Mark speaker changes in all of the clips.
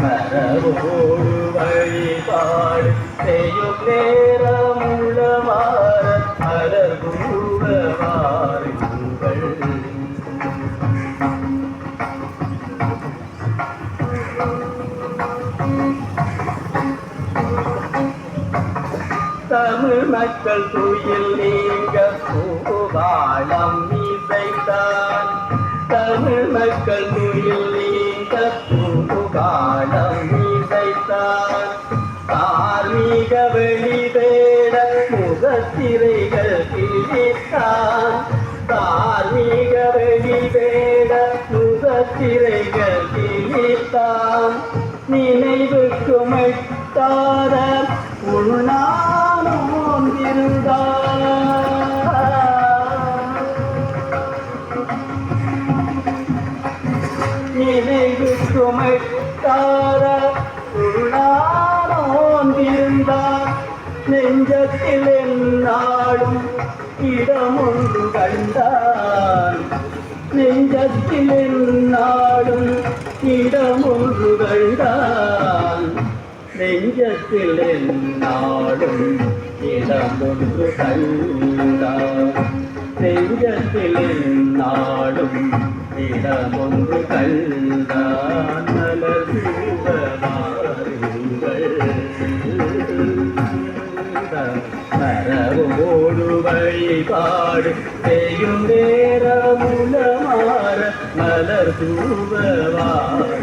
Speaker 1: பரவோடு வழிபாடு செய்யும் நேரம். தமிழ் மக்கள் துயில் நீங்க பூபாலம் இசைத்தான். தமிழ் மக்கள் துயில் நீங்க பூபாலம் இசைத்தான். தார்மீக வெளி தேட முகத்திரைகள் கிழித்தான். தார்மீக வெளி தேட முகத்திரைகள் கிழித்தான். நினைவுக்கு மெட்டாத உள்நானோம் சுமை தார உள்நானோம் நெஞ்சத்தில் என்னாலும் இடமொன்று கண்டான் நெஞ்சத்தில் என்னாலும் இடமொன்று கண்டான் நெஞ்சத்தில் என்னாலும் இடமொன்று கண்டான் நெஞ்சத்தில் என்னாலும் இடமொன்று கண்டான் மரவோடு வழிபாடு செய்யும் நேரமுல மாற மலர் தூவாருங்கள்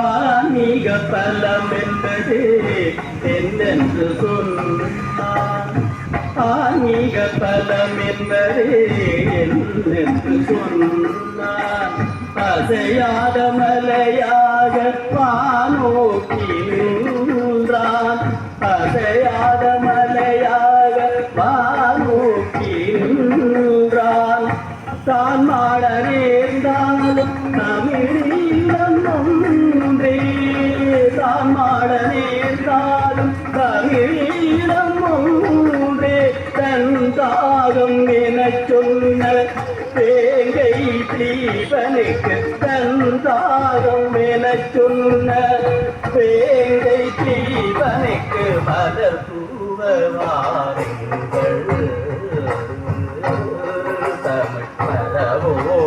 Speaker 1: ஆன்மீக பலம் என்பது என்னென்று சொன்னார்? ஆன்மீக பலம் என்பது என்னென்று சொன்னார். அசையாத மலையாக வானோக்கி நின்றான். அசையாத மலையாக வானோக்கி நின்றான். தான் மாட நேர்ந்தாலும் தமிழீழம் ஒன்றே. தான் மாட நேர்ந்தாலும் தமிழ் பாவம் என சொன்ன தேங்கை தீபனுக்கு தந்தாரம் என சொன்ன தேங்கை தீபனுக்கு மலர் தூவாருங்கள் தமிழ் பரவோ.